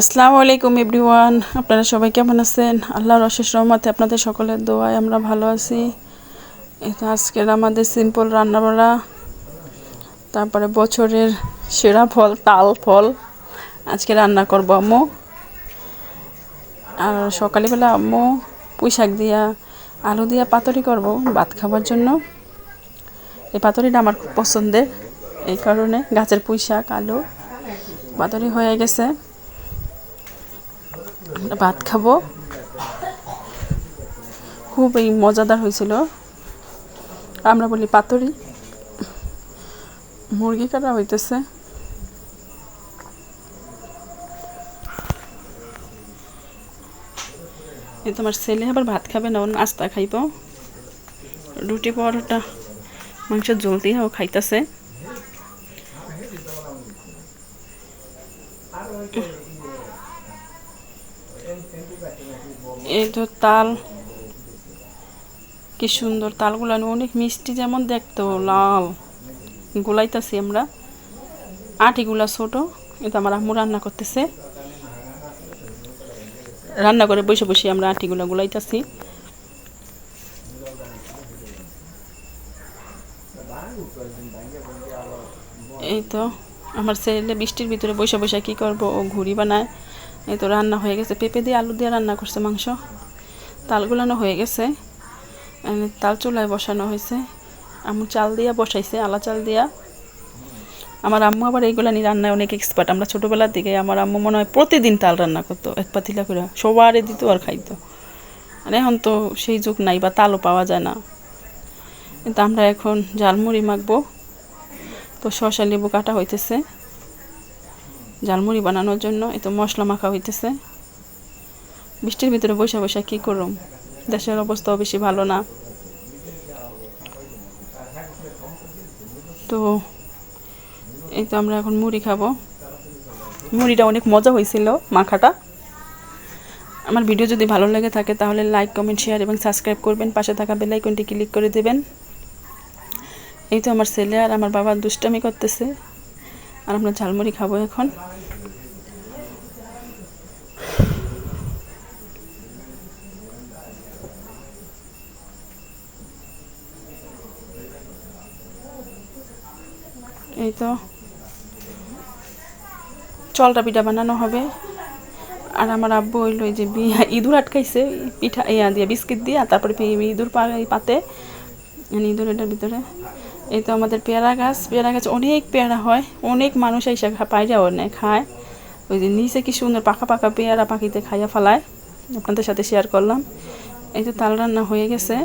আসসালামু আলাইকুম এভরিওয়ান, আপনারা সবাই কেমন আছেন? আল্লাহর অশেষ রহমতে আপনাদের সকলের দোয়ায় আমরা ভালো আছি। আজকের আমাদের সিম্পল রান্নাবাড়া, তারপরে বছরের সেরা ফল, তাল ফল। আজকে রান্না করব আম্মু। আর সকালবেলা আম্মু পুঁই শাক দিয়া আলু দিয়া পাতুরি করব ভাত খাবার জন্য। এই পাতুরিটা আমার খুব পছন্দের, এই কারণে গাছের পুঁই শাক, আলু, পাতুরি হয়ে গেছে। ভাত খাব। খুবই মজাদার হয়েছিল। আমরা বলি পাতুরি। মুরগি কাটা হইতেছে। এই তোমার ছেলে আবার ভাত খাবে না নাস্তা খাইব। রুটি পরোটা, মাংস জল দিয়েও খাইতেছে। এই তো তাল। কি সুন্দর তালগুলো অনেক মিষ্টি যেমন দেখতো লাল। গোলাইতেছি আমরা। আটিগুলা ছোট, এটা আমার আম্মু রান্না করতেছে। রান্না করে বসে বসে আমরা আটিগুলা গুলাইতেছি। এই তো, আমার ছেলে বৃষ্টির ভিতরে বসে বসে কি করব, ও ঘুড়ি বানায়। এই তো রান্না হয়ে গেছে। পেঁপে দিয়ে আলু দিয়ে রান্না করছে, মাংস। তালগুলানো হয়ে গেছে। তাল চুলায় বসানো হয়েছে। আম্মু চাল দিয়া বসাইছে, আলা চাল দিয়া। আমার আম্মু আবার এইগুলা নিয়ে রান্নায় অনেক এক্সপার্ট আমরা ছোটোবেলার দিকে আমার আম্মু মনে হয় প্রতিদিন তাল রান্না করতো, এক পাতিলা করে। সবারে দিত আর খাইতো। আর এখন তো সেই যুগ নাই বা তালও পাওয়া যায় না। কিন্তু আমরা এখন ঝালমুড়ি মাখবো। তো শশা লেবু কাটা হইতেছে। ঝালমুড়ি বানানোর জন্য এত মশলা মাখা হইতেছে। বৃষ্টির ভিতরে বসে বসে কী করুম? দেশের অবস্থাও বেশি ভালো না। তো এই তো আমরা এখন মুড়ি খাব। মুড়িটা অনেক মজা হয়েছিল মাখাটা। আমার ভিডিও যদি ভালো লেগে থাকে তাহলে লাইক, কমেন্ট, শেয়ার এবং সাবস্ক্রাইব করবেন। পাশে থাকা বেলাইকনটি ক্লিক করে দেবেন। এই তো আমার ছেলে আর আমার বাবা দুষ্টামি করতেছে। আর আমরা ঝালমুড়ি খাব এখন। এই তো। চলটা পিঠা বানানো হবে। আর আমার আব্বু হইল এই যে ইঁদুর আটকাইছে, পিঠা ইয়া দিয়ে, বিস্কিট দিয়ে তারপরে ইঁদুর পাতে। ইঁদুর এটার ভিতরে। এই তো আমাদের পেয়ারা গাছ। পেয়ারা গাছ অনেক পেয়ারা হয়। অনেক মানুষ এসে পায়রাও নেয় খায়। ওই যে নিচে কি সুন্দর পাকা পাকা পেয়ারা পাখিতে খাইয়া ফেলায়। আপনাদের সাথে শেয়ার করলাম। এই তো তাল রান্না হয়ে গেছে।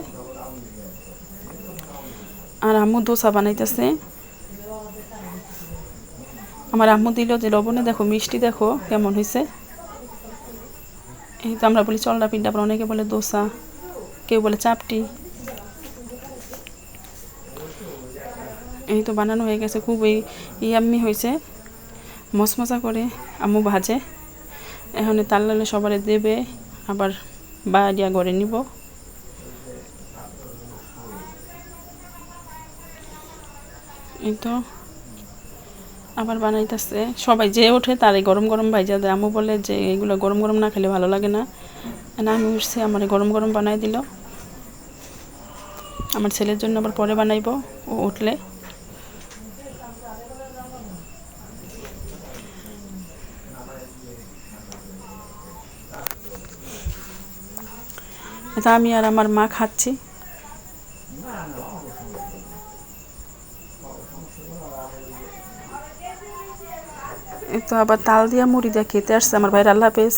আর আম্মু দোসা বানাইতেছে। আমার আম্মু দিল যে, লবণে দেখো, মিষ্টি দেখো, কেমন হয়েছে এই তো আমরা বলি চলনা পিঠা আবার অনেকে বলে, দোসা। কেউ বলে, চাপটি। এই তো বানানো হয়ে গেছে, খুবই ইয়াম্মি হয়েছে মশমশা করে আম্মু ভাজে। এখন তাল লালে সবারে দেবে, আবার বাড়িয়া ঘরে নিব। এই তো আবার বানাইতেছে। সবাই যে ওঠে তারে গরম গরম ভাইজা দেয়। আম্মু বলে যে এগুলো গরম গরম না খেলে ভালো লাগে না। না আমি উঠছি, আমার গরম গরম বানাই দিল। আমার ছেলের জন্য আবার পরে বানাইব, ও উঠলে। এটা আমি আর আমার মা খাচ্ছি। তো আবার তাল দিয়া মুড়ি দিয়ে খেতে আসছে আমার ভাইয়ের, আল্লাহ হাফেজ।